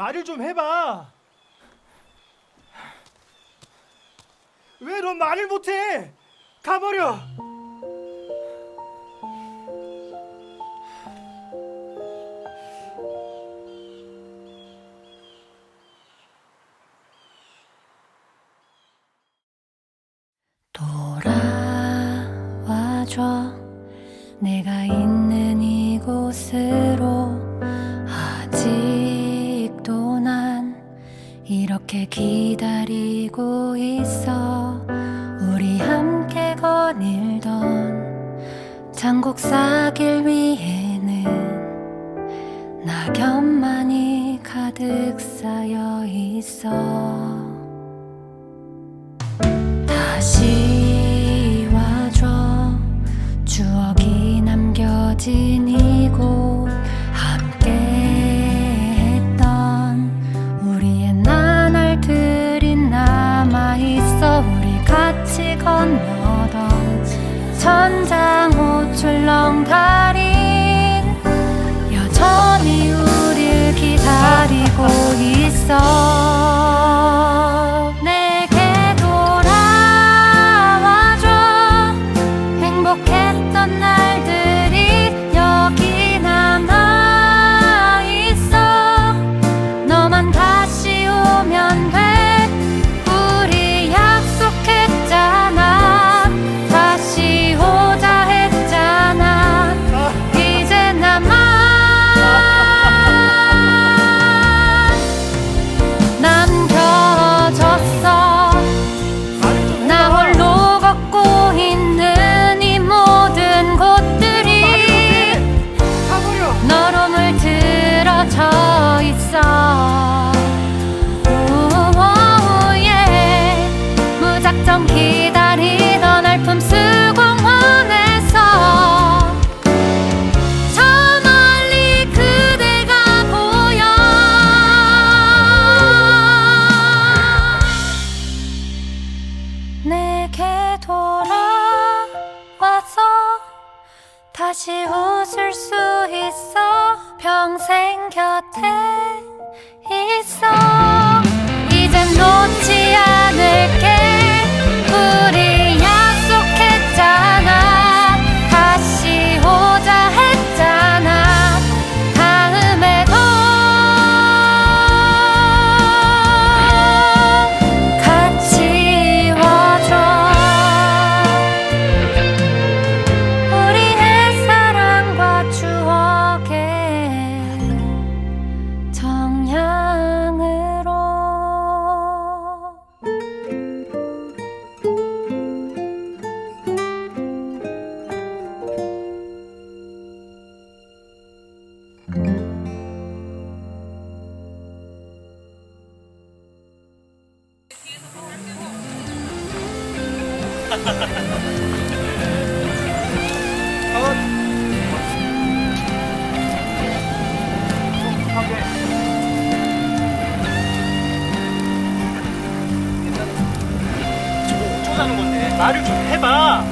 말을 좀 해봐. 왜 넌 말을 못해? 가버려. 돌아와줘 내가 있는 이곳으로 이렇게 기다리고 있어. 우리 함께 거닐던 장곡사길 위에는 낙엽만이 가득 쌓여 있어. 다시 건너던 천장 호출렁 다리 다시 웃을 수 있어. 평생 곁에 있어. 하는 건데 말을 좀 해봐.